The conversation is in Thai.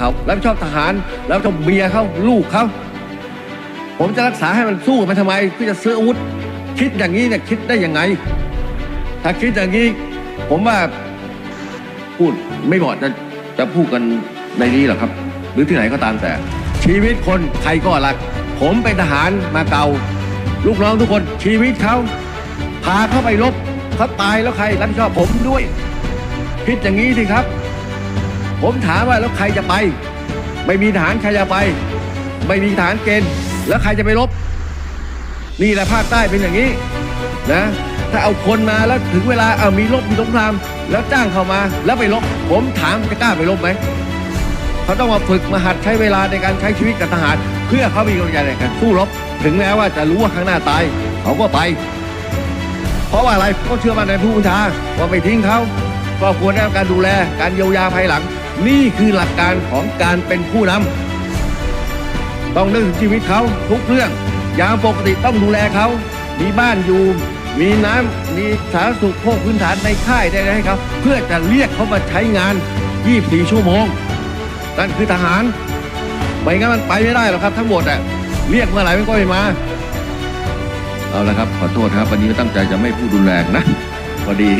เขารับผิดชอบทหารรับผิดชอบเมียเขาลูกเขาผมจะรักษาให้มันสู้ไปทำไมเพื่อจะซื้ออาวุธ คิดอย่างนี้เนี่ยคิดได้ยังไง ถ้าคิดอย่างนี้ ผมว่าพูดไม่เหมาะจะจะพูดกันในนี้หรอกครับ หรือที่ไหนก็ตามแต่ ชีวิตคนใครก็รัก ผมเป็นทหารมาเก่าลูกน้องทุกคนชีวิตเขาพาเข้าไปรบเขาตายแล้วใครรับผิดชอบผมด้วย คิดอย่างนี้สิครับ ผมถามว่าแล้วใครจะไป ไม่มีทหารใครจะไป ไม่มีทหารเกณฑ์ แล้วใครจะไปรบนี่แหละภาคใต้เป็นอย่างนี้นะถ้าเอาคนมาแล้วถึงเวลาเอามีรบมีสงคราม แล้วจ้างเข้ามาแล้วไปรบผมถามจะกล้าไปรบไหมเขาต้องมาฝึกมาหัดใช้เวลาในการใช้ชีวิตกับทหาร เพื่อเขามีกำลังใจในการสู้รบ ถึงแม้ว่าจะรู้ว่าข้างหน้าตายเขาก็ไป เพราะว่าอะไรเขาเชื่อมั่นในผู้บัญชาว่าไม่ทิ้งเขาก็ควรได้รับการดูแลการเยียวยาภายหลัง นี่คือหลักการของการเป็นผู้นำต้องนึกถึงชีวิตเขาทุกเรื่อง ยามปกติต้องดูแลเขา มีบ้านอยู่ มีน้ำมีสาธารณสุขพวกพื้นฐานในค่ายได้ให้เขาเพื่อจะเรียกเขามาใช้งาน 24 ชั่วโมง นั่นคือทหาร ไม่งั้นมันไปไม่ได้หรอกครับ ทั้งหมดอะเรียกเมื่อไหร่มันก็ไม่มาเอาละครับ ขอโทษครับ วันนี้ตั้งใจจะไม่พูดรุนแรงนะพอดี